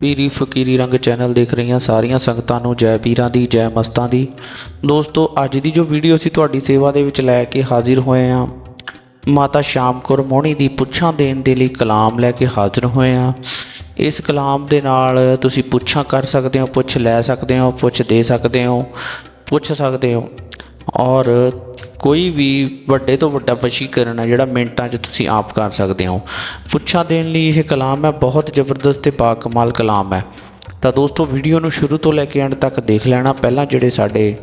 ਪੀਰੀ ਫਕੀਰੀ ਰੰਗ ਚੈਨਲ ਦੇਖ ਰਹੀਆਂ ਸਾਰੀਆਂ ਸੰਗਤਾਂ ਨੂੰ ਜੈ ਪੀਰਾਂ ਦੀ, ਜੈ ਮਸਤਾਂ ਦੀ। ਦੋਸਤੋ, ਅੱਜ ਦੀ ਜੋ ਵੀਡੀਓ ਅਸੀਂ ਤੁਹਾਡੀ ਸੇਵਾ ਦੇ ਵਿੱਚ ਲੈ ਕੇ ਹਾਜ਼ਰ ਹੋਏ ਹਾਂ, ਮਾਤਾ ਸ਼ਾਮ ਕੌਰ ਮੋਹਣੀ ਦੀ ਪੁੱਛਾਂ ਦੇਣ ਦੇ ਲਈ ਕਲਾਮ ਲੈ ਕੇ ਹਾਜ਼ਰ ਹੋਏ ਹਾਂ। ਇਸ ਕਲਾਮ ਦੇ ਨਾਲ ਤੁਸੀਂ ਪੁੱਛਾਂ ਕਰ ਸਕਦੇ ਹੋ, ਪੁੱਛ ਲੈ ਸਕਦੇ ਹੋ, ਪੁੱਛ ਦੇ ਸਕਦੇ ਹੋ, ਪੁੱਛ ਸਕਦੇ ਹੋ। ਔਰ ਕੋਈ ਵੀ ਵੱਡੇ ਤੋਂ ਵੱਡਾ ਵਸ਼ੀਕਰਨ ਹੈ, ਜਿਹੜਾ ਮਿੰਟਾਂ 'ਚ ਤੁਸੀਂ ਆਪ ਕਰ ਸਕਦੇ ਹੋ। ਪੁੱਛਾਂ ਦੇਣ ਲਈ ਇਹ ਕਲਾਮ ਹੈ, ਬਹੁਤ ਜ਼ਬਰਦਸਤ ਤੇ ਬਾਕਮਾਲ ਕਲਾਮ ਹੈ। ਤਾਂ ਦੋਸਤੋ, ਵੀਡੀਓ ਨੂੰ ਸ਼ੁਰੂ ਤੋਂ ਲੈ ਕੇ ਐਂਡ ਤੱਕ ਦੇਖ ਲੈਣਾ। ਪਹਿਲਾਂ ਜਿਹੜੇ ਸਾਡੇ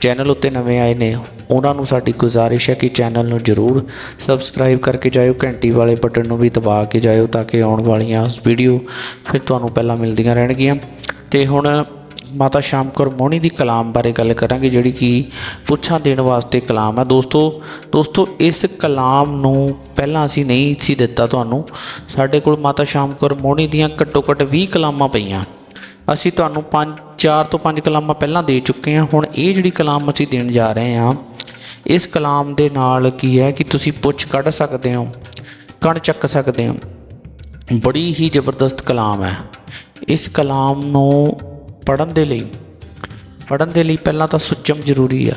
ਚੈਨਲ ਉੱਤੇ ਨਵੇਂ ਆਏ ਨੇ, ਉਹਨਾਂ ਨੂੰ ਸਾਡੀ ਗੁਜ਼ਾਰਿਸ਼ ਹੈ ਕਿ ਚੈਨਲ ਨੂੰ ਜਰੂਰ ਸਬਸਕ੍ਰਾਈਬ ਕਰਕੇ ਜਾਇਓ, ਘੰਟੀ ਵਾਲੇ ਬਟਨ ਨੂੰ ਵੀ ਦਬਾ ਕੇ ਜਾਇਓ, ਤਾਂ ਕਿ ਆਉਣ ਵਾਲੀਆਂ ਵੀਡੀਓ ਫਿਰ ਤੁਹਾਨੂੰ ਪਹਿਲਾਂ ਮਿਲਦੀਆਂ ਰਹਿਣਗੀਆਂ। ਤੇ ਹੁਣ ਮਾਤਾ ਸ਼ਾਮ ਕੌਰ ਮੋਹਣੀ ਦੀ ਕਲਾਮ ਬਾਰੇ ਗੱਲ ਕਰਾਂਗੇ, ਜਿਹੜੀ ਕਿ ਪੁੱਛਾਂ ਦੇਣ ਵਾਸਤੇ ਕਲਾਮ ਹੈ। ਦੋਸਤੋ ਦੋਸਤੋ, ਇਸ ਕਲਾਮ ਨੂੰ ਪਹਿਲਾਂ ਅਸੀਂ ਨਹੀਂ ਸੀ ਦਿੱਤਾ ਤੁਹਾਨੂੰ। ਸਾਡੇ ਕੋਲ ਮਾਤਾ ਸ਼ਾਮ ਕੌਰ ਮੋਹਣੀ ਦੀਆਂ ਘੱਟੋ ਘੱਟ 20 ਕਲਾਮਾਂ ਪਈਆਂ। ਅਸੀਂ ਤੁਹਾਨੂੰ ਪੰਜ, ਚਾਰ ਤੋਂ ਪੰਜ ਕਲਾਮਾਂ ਪਹਿਲਾਂ ਦੇ ਚੁੱਕੇ ਹਾਂ। ਹੁਣ ਇਹ ਜਿਹੜੀ ਕਲਾਮ ਅਸੀਂ ਦੇਣ ਜਾ ਰਹੇ ਹਾਂ, ਇਸ ਕਲਾਮ ਦੇ ਨਾਲ ਕੀ ਹੈ ਕਿ ਤੁਸੀਂ ਪੁੱਛ ਕੱਢ ਸਕਦੇ ਹੋ, ਕਣ ਚੱਕ ਸਕਦੇ ਹੋ। ਬੜੀ ਹੀ ਜ਼ਬਰਦਸਤ ਕਲਾਮ ਹੈ। ਇਸ ਕਲਾਮ ਨੂੰ ਪੜਨ ਦੇ ਲਈ। ਪੜਨ ਦੇ ਲਈ ਪਹਿਲਾਂ ਤਾਂ ਸੁਚਮ ਜ਼ਰੂਰੀ ਆ।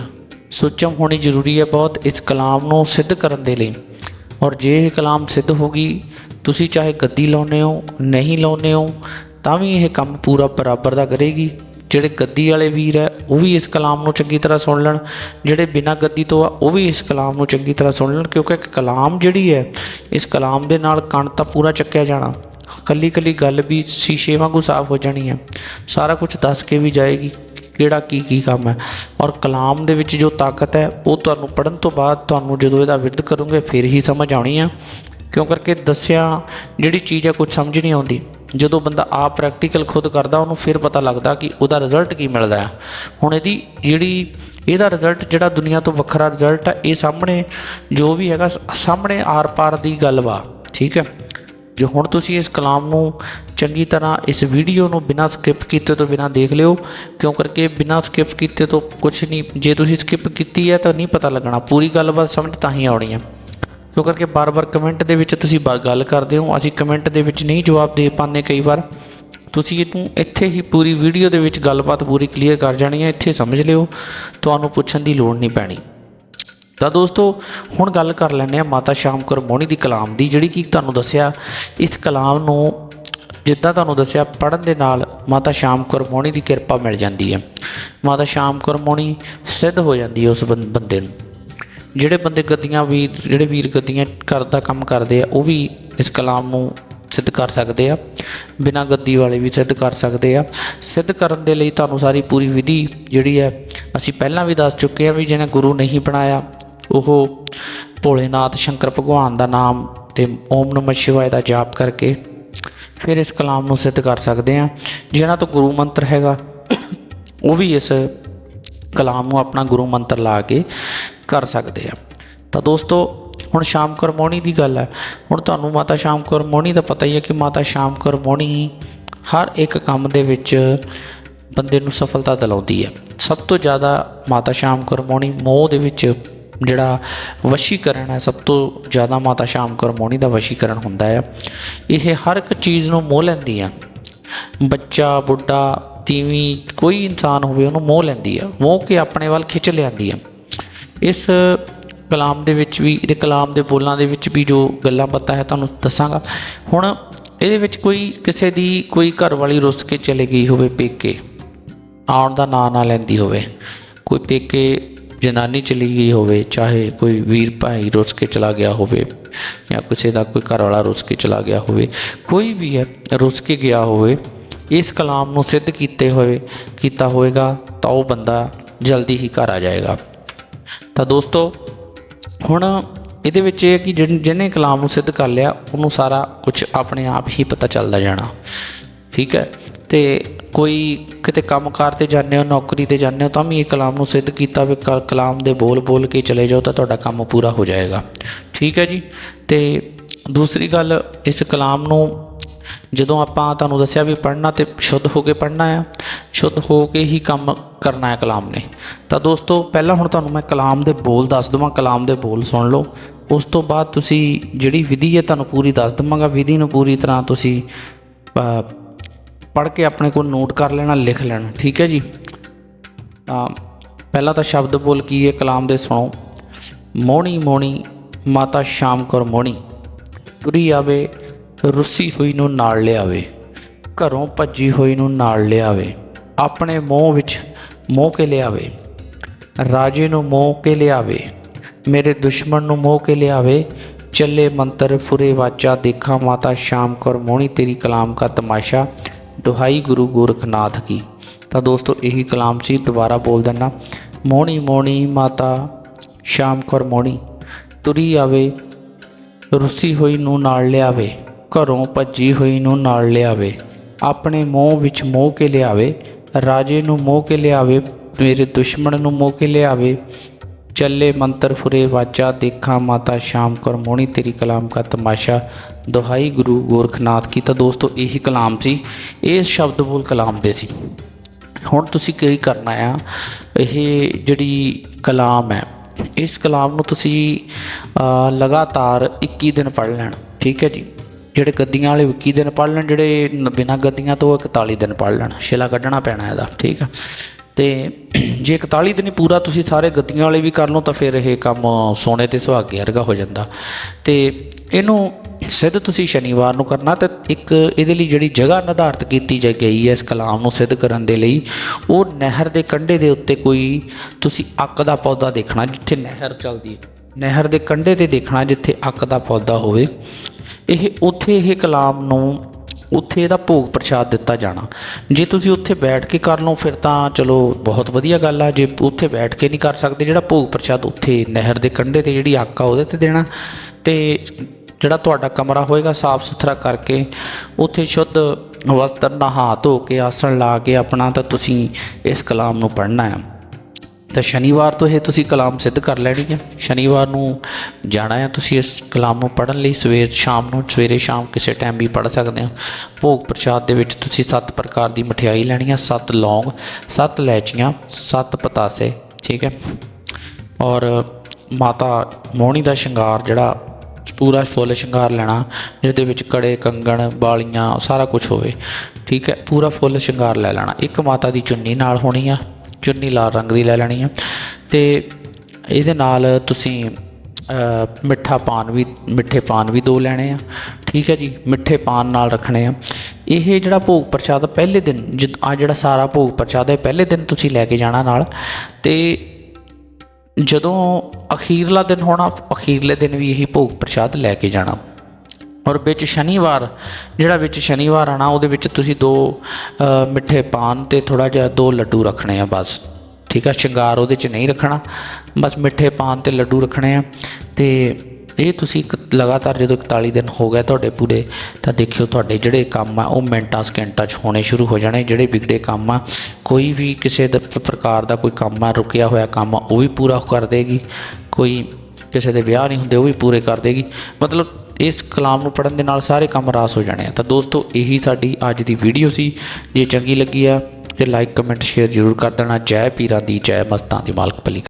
ਸੁਚਮ ਹੋਣੀ ਜ਼ਰੂਰੀ ਹੈ ਬਹੁਤ ਇਸ ਕਲਾਮ ਨੂੰ ਸਿੱਧ ਕਰਨ ਦੇ ਲਈ। ਔਰ ਜੇ ਇਹ ਕਲਾਮ ਸਿੱਧ ਹੋ ਗਈ, ਤੁਸੀਂ ਚਾਹੇ ਗੱਦੀ ਲਾਉਨੇ ਹੋ, ਨਹੀਂ ਲਾਉਨੇ ਹੋ, ਤਾਂ ਵੀ ਇਹ ਕੰਮ ਪੂਰਾ ਬਰਾਬਰ ਦਾ ਕਰੇਗੀ। ਜਿਹੜੇ ਗੱਦੀ ਵਾਲੇ ਵੀਰ ਹੈ ਉਹ ਵੀ ਇਸ ਕਲਾਮ ਨੂੰ ਚੰਗੀ ਤਰ੍ਹਾਂ ਸੁਣ ਲੈਣ। ਜਿਹੜੇ ਬਿਨਾਂ ਗੱਦੀ ਤੋਂ ਆ, ਉਹ ਵੀ ਇਸ ਕਲਾਮ ਨੂੰ ਚੰਗੀ ਤਰ੍ਹਾਂ ਸੁਣ ਲੈਣ, ਕਿਉਂਕਿ ਕਲਾਮ ਜਿਹੜੀ ਹੈ, ਇਸ ਕਲਾਮ ਦੇ ਨਾਲ ਕੰਨ ਤਾਂ ਪੂਰਾ ਚੱਕਿਆ ਜਾਣਾ। ਕੱਲੀ ਕੱਲੀ ਗੱਲ ਵੀ ਸ਼ੀਸ਼ੇ ਵਾਂਗੂ ਸਾਫ਼ ਹੋ ਜਾਣੀ ਹੈ। ਸਾਰਾ ਕੁਝ ਦੱਸ ਕੇ ਵੀ ਜਾਏਗੀ ਕਿਹੜਾ ਕੀ ਕੀ ਕੰਮ ਹੈ। ਔਰ ਕਲਾਮ ਦੇ ਵਿੱਚ ਜੋ ਤਾਕਤ ਹੈ, ਉਹ ਤੁਹਾਨੂੰ ਪੜਨ ਤੋਂ ਬਾਅਦ ਤੁਹਾਨੂੰ ਜਦੋਂ ਇਹਦਾ ਵਿਰਧ ਕਰੋਗੇ, ਫਿਰ ਹੀ ਸਮਝ ਆਉਣੀ ਹੈ। ਕਿਉਂ ਕਰਕੇ ਦੱਸਿਆ, ਜਿਹੜੀ ਚੀਜ਼ ਹੈ ਕੁਝ ਸਮਝ ਨਹੀਂ ਆਉਂਦੀ। ਜਦੋਂ ਬੰਦਾ ਆਪ ਪ੍ਰੈਕਟੀਕਲ ਖੁਦ ਕਰਦਾ, ਉਹਨੂੰ ਫਿਰ ਪਤਾ ਲੱਗਦਾ ਕਿ ਉਹਦਾ ਰਿਜ਼ਲਟ ਕੀ ਮਿਲਦਾ ਹੈ। ਹੁਣ ਇਹਦੀ ਜਿਹੜੀ, ਇਹਦਾ ਰਿਜ਼ਲਟ ਜਿਹੜਾ ਦੁਨੀਆ ਤੋਂ ਵੱਖਰਾ ਰਿਜ਼ਲਟ ਹੈ, ਇਹ ਸਾਹਮਣੇ ਜੋ ਵੀ ਹੈਗਾ ਸ- ਸਾਹਮਣੇ ਆਰ-ਪਾਰ ਦੀ ਗੱਲ ਵਾ, ਠੀਕ ਹੈ। ਜੇ ਹੁਣ ਤੁਸੀਂ ਇਸ ਕਲਾਮ ਨੂੰ ਚੰਗੀ ਤਰ੍ਹਾਂ ਇਸ ਵੀਡੀਓ ਨੂੰ ਬਿਨਾਂ ਸਕਿਪ ਕੀਤੇ ਤੋਂ ਬਿਨਾਂ ਦੇਖ ਲਿਓ, ਕਿਉਂ ਕਰਕੇ ਬਿਨਾਂ ਸਕਿਪ ਕੀਤੇ ਤੋਂ ਕੁਝ ਨਹੀਂ, ਜੇ ਤੁਸੀਂ ਸਕਿਪ ਕੀਤੀ ਹੈ ਤਾਂ ਨਹੀਂ ਪਤਾ ਲੱਗਣਾ, ਪੂਰੀ ਗੱਲਬਾਤ ਸਮਝ ਤਾਂ ਹੀ ਆਉਣੀ ਹੈ। ਕਿਉਂ ਕਰਕੇ ਬਾਰ-ਬਾਰ ਕਮੈਂਟ ਦੇ ਵਿੱਚ ਤੁਸੀਂ ਬਾ- ਗੱਲ ਕਰਦੇ ਹੋ, ਅਸੀਂ ਕਮੈਂਟ ਦੇ ਵਿੱਚ ਨਹੀਂ ਜਵਾਬ ਦੇ ਪਾਉਂਦੇ ਕਈ ਵਾਰ। ਤੁਸੀਂ ਇਹਨੂੰ ਇੱਥੇ ਹੀ ਪੂਰੀ ਵੀਡੀਓ ਦੇ ਵਿੱਚ ਗੱਲਬਾਤ ਪੂਰੀ ਕਲੀਅਰ ਕਰ ਜਾਣੀ ਹੈ, ਇੱਥੇ ਸਮਝ ਲਿਓ, ਤੁਹਾਨੂੰ ਪੁੱਛਣ ਦੀ ਲੋੜ ਨਹੀਂ ਪੈਣੀ। ਤਾਂ ਦੋਸਤੋ, ਹੁਣ ਗੱਲ ਕਰ ਲੈਂਦੇ ਆ ਮਾਤਾ ਸ਼ਾਮ ਕੌਰ ਮੋਹਣੀ ਦੀ ਕਲਾਮ ਦੀ, ਜਿਹੜੀ ਕਿ ਤੁਹਾਨੂੰ ਦੱਸਿਆ, ਇਸ ਕਲਾਮ ਨੂੰ ਜਿੱਦਾਂ ਤੁਹਾਨੂੰ ਦੱਸਿਆ ਪੜਨ ਦੇ ਨਾਲ ਮਾਤਾ ਸ਼ਾਮ ਕੌਰ ਮੋਹਣੀ ਦੀ ਕਿਰਪਾ ਮਿਲ ਜਾਂਦੀ ਹੈ। ਮਾਤਾ ਸ਼ਾਮ ਕੌਰ ਮੋਹਣੀ ਸਿੱਧ ਹੋ ਜਾਂਦੀ ਹੈ ਉਸ ਬੰ- ਬੰਦੇ ਨੂੰ। ਜਿਹੜੇ ਬੰਦੇ ਗੱਦੀਆਂ ਵੀਰ ਜਿਹੜੇ ਵੀਰ ਗੱਦੀਆਂ ਘਰ ਦਾ ਕੰਮ ਕਰਦੇ ਆ, ਉਹ ਵੀ ਇਸ ਕਲਾਮ ਨੂੰ ਸਿੱਧ ਕਰ ਸਕਦੇ ਆ। ਬਿਨਾਂ ਗੱਦੀ ਵਾਲੇ ਵੀ ਸਿੱਧ ਕਰ ਸਕਦੇ ਆ। ਸਿੱਧ ਕਰਨ ਦੇ ਲਈ ਤੁਹਾਨੂੰ ਸਾਰੀ ਪੂਰੀ ਵਿਧੀ ਜਿਹੜੀ ਹੈ, ਅਸੀਂ ਪਹਿਲਾਂ ਵੀ ਦੱਸ ਚੁੱਕੇ ਆ ਵੀ ਜਿਹਨੇ ਗੁਰੂ ਨਹੀਂ ਬਣਾਇਆ ਉਹ ਭੋਲੇਨਾਥ ਸ਼ੰਕਰ ਭਗਵਾਨ ਦਾ ਨਾਮ ਤੇ ਓਮ ਨਮঃ ਸ਼ਿਵਾਏ ਦਾ ਜਾਪ ਕਰਕੇ ਫਿਰ ਇਸ ਕਲਾਮ ਨੂੰ ਸਿੱਧ ਕਰ ਸਕਦੇ ਆ ਜਿਹਨਾਂ ਤੋਂ ਗੁਰੂ ਮੰਤਰ ਹੈਗਾ, ਉਹ ਵੀ ਇਸ ਕਲਾਮ ਨੂੰ ਆਪਣਾ ਗੁਰੂ ਮੰਤਰ ਲਾ ਕੇ ਕਰ ਸਕਦੇ ਆ ਤਾਂ ਦੋਸਤੋ, ਹੁਣ ਸ਼ਾਮ ਕੌਰ ਦੀ ਗੱਲ ਹੈ। ਹੁਣ ਤੁਹਾਨੂੰ ਮਾਤਾ ਸ਼ਾਮ ਕੌਰ ਮੋਹਣੀ ਦਾ ਪਤਾ ਹੀ ਹੈ ਕਿ ਮਾਤਾ ਸ਼ਾਮ ਕੌਰ ਮੋਹਣੀ ਹਰ ਇੱਕ ਕੰਮ ਦੇ ਵਿੱਚ ਬੰਦੇ ਨੂੰ ਸਫਲਤਾ ਦਿਲਾਉਂਦੀ ਹੈ। ਸਭ ਤੋਂ ਜ਼ਿਆਦਾ ਮਾਤਾ ਸ਼ਾਮ ਕੌਰ ਮੋਹਣੀ ਮੋਹ ਦੇ ਵਿੱਚ ਜਿਹੜਾ ਵਸ਼ੀਕਰਨ ਹੈ, ਸਭ ਤੋਂ ਜ਼ਿਆਦਾ ਮਾਤਾ ਸ਼ਾਮ ਕੌਰ ਮੋਹਣੀ ਦਾ ਵਸ਼ੀਕਰਨ ਹੁੰਦਾ ਹੈ ਇਹ ਹਰ ਇੱਕ ਚੀਜ਼ ਨੂੰ ਮੋਹ ਲੈਂਦੀ ਆ। ਬੱਚਾ, ਬੁੱਢਾ, ਤੀਵੀਂ, ਕੋਈ ਇਨਸਾਨ ਹੋਵੇ, ਉਹਨੂੰ ਮੋਹ ਲੈਂਦੀ ਆ। ਮੋਹ ਕੇ ਆਪਣੇ ਵੱਲ ਖਿੱਚ ਲਿਆਂਦੀ ਆ। ਇਸ ਕਲਾਮ ਦੇ ਵਿੱਚ ਵੀ, ਇਹਦੇ ਕਲਾਮ ਦੇ ਬੋਲਾਂ ਦੇ ਵਿੱਚ ਵੀ ਜੋ ਗੱਲਾਂ ਬਾਤਾਂ ਹੈ, ਤੁਹਾਨੂੰ ਦੱਸਾਂਗਾ। ਹੁਣ ਇਹਦੇ ਵਿੱਚ ਕੋਈ ਕਿਸੇ ਦੀ ਕੋਈ ਘਰ ਵਾਲੀ ਰੁੱਸ ਕੇ ਚਲੇ ਗਈ ਹੋਵੇ ਪੇਕੇ, ਆਉਣ ਦਾ ਨਾਂ ਨਾ ਲੈਂਦੀ ਹੋਵੇ। ਕੋਈ ਪੇਕੇ ਜਨਾਨੀ ਚਲੀ ਗਈ ਹੋਵੇ, ਚਾਹੇ ਕੋਈ ਵੀਰ ਭਾਈ ਰੁੱਸ ਕੇ ਚਲਾ ਗਿਆ ਹੋਵੇ ਜਾਂ ਕਿਸੇ ਦਾ ਕੋਈ ਘਰ ਵਾਲਾ ਰੁੱਸ ਕੇ ਚਲਾ ਗਿਆ ਹੋਵੇ, ਕੋਈ ਵੀ ਹੈ, ਰੁੱਸ ਕੇ ਗਿਆ ਹੋਵੇ, ਇਸ ਕਲਾਮ ਨੂੰ ਸਿੱਧ ਕੀਤੇ ਹੋਏ, ਕੀਤਾ ਹੋਵੇਗਾ ਤਾਂ ਉਹ ਬੰਦਾ ਜਲਦੀ ਹੀ ਘਰ ਆ ਜਾਏਗਾ। ਤਾਂ ਦੋਸਤੋ, ਹੁਣ ਇਹਦੇ ਵਿੱਚ ਇਹ ਹੈ ਕਿ ਜਿਹਨ- ਜਿਹਨੇ ਕਲਾਮ ਨੂੰ ਸਿੱਧ ਕਰ ਲਿਆ, ਉਹਨੂੰ ਸਾਰਾ ਕੁਝ ਆਪਣੇ ਆਪ ਹੀ ਪਤਾ ਚੱਲਦਾ ਜਾਣਾ। ਠੀਕ ਹੈ? ਤੇ ਕੋਈ ਕਿਤੇ ਕੰਮਕਾਰ ਤੇ ਜਾਂਦੇ ਹੋ, ਨੌਕਰੀ ਤੇ ਜਾਂਦੇ ਹੋ, ਤਾਂ ਵੀ ਇਹ ਕਲਾਮ ਨੂੰ ਸਿੱਧ ਕੀਤਾ ਵੀ ਕ- ਕਲਾਮ ਦੇ ਬੋਲ ਬੋਲ ਕੇ ਚਲੇ ਜਾਓ ਤਾਂ ਤੁਹਾਡਾ ਕੰਮ ਪੂਰਾ ਹੋ ਜਾਏਗਾ। ਠੀਕ ਹੈ ਜੀ? ਤੇ ਦੂਸਰੀ ਗੱਲ, ਇਸ ਕਲਾਮ ਨੂੰ ਜਦੋਂ ਆਪਾਂ ਤੁਹਾਨੂੰ ਦੱਸਿਆ ਵੀ ਪੜ੍ਹਨਾ ਤੇ ਸ਼ੁੱਧ ਹੋ ਕੇ ਪੜ੍ਹਨਾ ਆ, ਸ਼ੁੱਧ ਹੋ ਕੇ ਹੀ ਕੰਮ ਕਰਨਾ ਹੈ ਕਲਾਮ ਨੇ। ਤਾਂ ਦੋਸਤੋ, ਪਹਿਲਾਂ ਹੁਣ ਤੁਹਾਨੂੰ ਮੈਂ ਕਲਾਮ ਦੇ ਬੋਲ ਦੱਸ ਦਵਾਂ, ਕਲਾਮ ਦੇ ਬੋਲ ਸੁਣ ਲਓ। ਉਸ ਤੋਂ ਬਾਅਦ ਤੁਸੀਂ ਜਿਹੜੀ ਵਿਧੀ ਹੈ ਤੁਹਾਨੂੰ ਪੂਰੀ ਦੱਸ ਦਵਾਂਗਾ। ਵਿਧੀ ਨੂੰ ਪੂਰੀ ਤਰ੍ਹਾਂ ਤੁਸੀਂ ਪੜ੍ਹ ਕੇ ਆਪਣੇ ਕੋਲ ਨੋਟ ਕਰ ਲੈਣਾ, ਲਿਖ ਲੈਣਾ, ਠੀਕ ਹੈ ਜੀ? ਤਾਂ ਪਹਿਲਾ ਤਾਂ ਸ਼ਬਦ ਬੋਲ ਕੀ ਹੈ? ਕਲਾਮ ਦੇ ਸੁਣੋ। ਮੋਣੀ ਮੋਣੀ ਮਾਤਾ ਸ਼ਾਮ ਕੌਰ ਮੋਣੀ ਤੁਰੀ ਆਵੇ, ਰੁੱਸੀ ਹੋਈ ਨੂੰ ਨਾਲ ਲਿਆਵੇ। ਘਰੋਂ ਭੱਜੀ ਹੋਈ ਨੂੰ ਨਾਲ ਲਿਆਵੇ। ਆਪਣੇ ਮੋਹ ਵਿੱਚ ਮੋਹ ਕੇ ਲਿਆਵੇ। ਰਾਜੇ ਨੂੰ ਮੋਹ ਕੇ ਲਿਆਵੇ। ਮੇਰੇ ਦੁਸ਼ਮਣ ਨੂੰ ਮੋਹ ਕੇ ਲਿਆਵੇ। ਚੱਲੇ ਮੰਤਰ, ਫੁਰੇ ਵਾਚਾ, ਦੇਖਾ ਮਾਤਾ ਸ਼ਾਮ ਕੌਰ ਮੋਣੀ ਤੇਰੀ ਕਲਾਮ ਕਾ ਤਮਾਸ਼ਾ। ਦੁਹਾਈ ਗੁਰੂ ਗੋਰਖਨਾਥ ਕੀ। ਤਾਂ ਦੋਸਤੋ, ਇਹੀ ਕਲਾਮ ਸੀ ਦੁਬਾਰਾ ਬੋਲ ਦੇਣਾ ਮੋਣੀ ਮੋਣੀ ਮਾਤਾ, ਸ਼ਾਮ ਕੌਰ ਮੋਣੀ ਤੁਰੀ ਆਵੇ, ਰੁੱਸੀ ਹੋਈ ਨੂੰ ਨਾਲ ਲਿਆਵੇ, ਘਰੋਂ ਭੱਜੀ ਹੋਈ ਨੂੰ ਨਾਲ ਲਿਆਵੇ, ਆਪਣੇ ਮੋਹ ਵਿੱਚ ਮੋਹ ਕੇ ਲਿਆਵੇ, ਰਾਜੇ ਨੂੰ ਮੋਹ ਕੇ ਲਿਆਵੇ, ਮੇਰੇ ਦੁਸ਼ਮਣ ਨੂੰ ਮੋਹ ਕੇ ਲਿਆਵੇ ਚੱਲੇ ਮੰਤਰ ਫੁਰੇ ਵਾਚਾ, ਦੇਖਾਂ ਮਾਤਾ ਸ਼ਾਮ ਕੌਰ ਮੋਣੀ ਤੇਰੀ ਕਲਾਮ ਦਾ ਤਮਾਸ਼ਾ। ਦੁਹਾਈ ਗੁਰੂ ਗੋਰਖਨਾਥ ਕੀ, ਤਾਂ ਦੋਸਤੋ ਇਹੀ ਕਲਾਮ ਸੀ। ਇਹ ਸ਼ਬਦ ਬੋਲ ਕਲਾਮ ਦੇ ਸੀ। ਹੁਣ ਤੁਸੀਂ ਕੀ ਕਰਨਾ ਆ? ਇਹ ਜਿਹੜੀ ਕਲਾਮ ਹੈ, ਇਸ ਕਲਾਮ ਨੂੰ ਤੁਸੀਂ ਲਗਾਤਾਰ 21 ਦਿਨ ਪੜ੍ਹ ਲੈਣ। ਠੀਕ ਹੈ ਜੀ? ਜਿਹੜੇ ਗੱਦੀਆਂ ਵਾਲੇ 21 ਦਿਨ ਪੜ੍ਹ ਲੈਣ, ਜਿਹੜੇ ਨ- ਬਿਨਾਂ ਗੱਦੀਆਂ ਤੋਂ 41 ਦਿਨ ਪੜ੍ਹ ਲੈਣ। ਛਿਲਾ ਕੱਢਣਾ ਪੈਣਾ ਇਹਦਾ। ਠੀਕ ਹੈ? ਤੇ ਜੇ 41 ਦਿਨ ਪੂਰਾ ਤੁਸੀਂ ਸਾਰੇ ਗੱਦੀਆਂ ਵਾਲੇ ਵੀ ਕਰ ਲਓ ਤਾਂ ਫਿਰ ਇਹ ਕੰਮ ਸੋਨੇ ਤੇ ਸੁਹਾਗੇ ਵਰਗਾ ਹੋ ਜਾਂਦਾ। ਤੇ ਇਹਨੂੰ ਸਿੱਧ ਤੁਸੀਂ ਸ਼ਨੀਵਾਰ ਨੂੰ ਕਰਨਾ ਤੇ ਇੱਕ ਇਹਦੇ ਲਈ ਜਿਹੜੀ ਜਗ੍ਹਾ ਨਿਰਧਾਰਤ ਕੀਤੀ ਜਾ ਗਈ ਹੈ ਇਸ ਕਲਾਮ ਨੂੰ ਸਿੱਧ ਕਰਨ ਦੇ ਲਈ ਉਹ ਨਹਿਰ ਦੇ ਕੰਢੇ ਦੇ ਉੱਤੇ ਕੋਈ ਤੁਸੀਂ ਅੱਕ ਦਾ ਪੌਦਾ ਦੇਖਣਾ ਜਿੱਥੇ ਨਹਿਰ ਚੱਲਦੀ ਹੈ। ਨਹਿਰ ਦੇ ਕੰਢੇ ਤੇ ਦੇਖਣਾ ਜਿੱਥੇ ਅੱਕ ਦਾ ਪੌਦਾ ਹੋਵੇ। ਇਹ ਉੱਥੇ ਇਹ ਕਲਾਮ ਨੂੰ ਉੱਥੇ ਇਹਦਾ ਭੋਗ ਪ੍ਰਸ਼ਾਦ ਦਿੱਤਾ ਜਾਣਾ। ਜੇ ਤੁਸੀਂ ਉੱਥੇ ਬੈਠ ਕੇ ਕਰ ਲਓ, ਫਿਰ ਤਾਂ ਚਲੋ ਬਹੁਤ ਵਧੀਆ ਗੱਲ ਆ। ਜੇ ਉੱਥੇ ਬੈਠ ਕੇ ਨਹੀਂ ਕਰ ਸਕਦੇ, ਜਿਹੜਾ ਭੋਗ ਪ੍ਰਸ਼ਾਦ ਉੱਥੇ ਨਹਿਰ ਦੇ ਕੰਢੇ ਤੇ ਜਿਹੜੀ ਅੱਕ ਆ, ਉਹਦੇ ਤੇ ਦੇਣਾ। ਤੇ ਜਿਹੜਾ ਤੁਹਾਡਾ ਕਮਰਾ ਹੋਏਗਾ ਸਾਫ਼ ਸੁਥਰਾ ਕਰਕੇ, ਉੱਥੇ ਸ਼ੁੱਧ ਵਸਤਰ ਨਹਾ ਧੋ ਕੇ, ਆਸਣ ਲਾ ਕੇ ਆਪਣਾ, ਤਾਂ ਤੁਸੀਂ ਇਸ ਕਲਾਮ ਨੂੰ ਪੜ੍ਹਨਾ ਹੈ ਤਾਂ ਸ਼ਨੀਵਾਰ ਤੋਂ ਇਹ ਤੁਸੀਂ ਕਲਾਮ ਸਿੱਧ ਕਰ ਲੈਣੀ ਹੈ ਸ਼ਨੀਵਾਰ ਨੂੰ ਜਾਣਾ ਹੈ ਤੁਸੀਂ ਇਸ ਕਲਾਮ ਨੂੰ ਪੜ੍ਹਨ ਲਈ। ਸਵੇਰ ਸ਼ਾਮ ਨੂੰ, ਸਵੇਰੇ ਸ਼ਾਮ ਕਿਸੇ ਟਾਈਮ ਵੀ ਪੜ੍ਹ ਸਕਦੇ ਹੋ। ਭੋਗ ਪ੍ਰਸ਼ਾਦ ਦੇ ਵਿੱਚ ਤੁਸੀਂ ਸੱਤ ਪ੍ਰਕਾਰ ਦੀ ਮਠਿਆਈ ਲੈਣੀ ਹੈ ਸੱਤ ਲੌਂਗ, ਸੱਤ ਲੈਚੀਆਂ, ਸੱਤ ਪਤਾਸੇ, ਠੀਕ ਹੈ। ਔਰ ਮਾਤਾ ਮੋਹਣੀ ਦਾ ਸ਼ਿੰਗਾਰ ਜਿਹੜਾ ਪੂਰਾ ਫੁੱਲ ਸ਼ਿੰਗਾਰ ਲੈਣਾ, ਜਿਹਦੇ ਵਿੱਚ ਕੜੇ, ਕੰਗਣ, ਬਾਲੀਆਂ, ਸਾਰਾ ਕੁਝ ਹੋਵੇ, ਠੀਕ ਹੈ। ਪੂਰਾ ਫੁੱਲ ਸ਼ਿੰਗਾਰ ਲੈ ਲੈਣਾ। ਇੱਕ ਮਾਤਾ ਦੀ ਚੁੰਨੀ ਨਾਲ ਹੋਣੀ ਆ। ਚੁੰਨੀ ਲਾਲ ਰੰਗ ਦੀ ਲੈ ਲੈਣੀ ਆ। ਤੇ ਇਹਦੇ ਨਾਲ ਤੁਸੀਂ ਮਿੱਠਾ ਪਾਨ ਵੀ, ਮਿੱਠੇ ਪਾਨ ਵੀ ਦੋ ਲੈਣੇ ਆ। ਠੀਕ ਹੈ ਜੀ, ਮਿੱਠੇ ਪਾਨ ਨਾਲ ਰੱਖਣੇ ਆ। ਇਹ ਜਿਹੜਾ ਭੋਗ ਪ੍ਰਸ਼ਾਦ ਪਹਿਲੇ ਦਿਨ ਜਦ, ਆ ਜਿਹੜਾ ਸਾਰਾ ਭੋਗ ਪ੍ਰਸ਼ਾਦ ਹੈ ਪਹਿਲੇ ਦਿਨ ਤੁਸੀਂ ਲੈ ਕੇ ਜਾਣਾ ਨਾਲ। ਤੇ ਜਦੋਂ ਅਖੀਰਲਾ ਦਿਨ ਹੋਣਾ, ਅਖੀਰਲੇ ਦਿਨ ਵੀ ਇਹੀ ਭੋਗ ਪ੍ਰਸ਼ਾਦ ਲੈ ਕੇ ਜਾਣਾ। ਔਰ ਵਿੱਚ ਸ਼ਨੀਵਾਰ, ਜਿਹੜਾ ਵਿੱਚ ਸ਼ਨੀਵਾਰ ਆਣਾ, ਉਹਦੇ ਵਿੱਚ ਤੁਸੀਂ ਦੋ ਮਿੱਠੇ ਪਾਨ ਤੇ ਥੋੜਾ ਜਿਹਾ ਦੋ ਲੱਡੂ ਰੱਖਣੇ ਆ ਬਸ। ਠੀਕ ਆ? ਸ਼ਿੰਗਾਰ ਉਹਦੇ 'ਚ ਨਹੀਂ ਰੱਖਣਾ। ਬਸ ਮਿੱਠੇ ਪਾਨ ਤੇ ਲੱਡੂ ਰੱਖਣੇ ਆ। ਤੇ ਇਹ ਤੁਸੀਂ ਇੱਕ ਲਗਾਤਾਰ ਜਦੋਂ 41 ਦਿਨ ਹੋ ਗਏ ਤੁਹਾਡੇ ਪੂਰੇ, ਤਾਂ ਦੇਖਿਓ ਤੁਹਾਡੇ ਜਿਹੜੇ ਕੰਮ ਆ, ਉਹ ਮਿੰਟਾਂ, ਸਕਿੰਟਾਂ 'ਚ ਹੋਣੇ ਸ਼ੁਰੂ ਹੋ ਜਾਣੇ। ਜਿਹੜੇ ਵਿਗੜੇ ਕੰਮ ਆ, ਕੋਈ ਵੀ ਕਿਸੇ ਦਾ, ਪ੍ਰਕਾਰ ਦਾ ਕੋਈ ਕੰਮ ਆ, ਰੁਕਿਆ ਹੋਇਆ ਕੰਮ ਆ, ਉਹ ਵੀ ਪੂਰਾ ਕਰ ਦੇਗੀ। ਕੋਈ ਕਿਸੇ ਦੇ ਵਿਆਹ ਨਹੀਂ ਹੁੰਦੇ, ਉਹ ਵੀ ਪੂਰੇ ਕਰ ਦੇਗੀ। ਮਤਲਬ ਇਸ ਕਲਾਮ ਨੂੰ ਪੜਨ ਦੇ ਨਾਲ ਸਾਰੇ ਕੰਮ ਰਾਸ ਹੋ ਜਾਣੇ ਆ। ਤਾਂ ਦੋਸਤੋ, ਇਹੀ ਸਾਡੀ ਅੱਜ ਦੀ ਵੀਡੀਓ ਸੀ। ਜੇ ਚੰਗੀ ਲੱਗੀ ਆ, ਤੇ ਲਾਈਕ ਕਮੈਂਟ ਸ਼ੇਅਰ ਜ਼ਰੂਰ ਕਰ ਦੇਣਾ। ਜੈ ਪੀਰਾਂ ਦੀ ਜੈ ਮਸਤਾਂ ਦੀ ਮਾਲਕ ਭਲੀ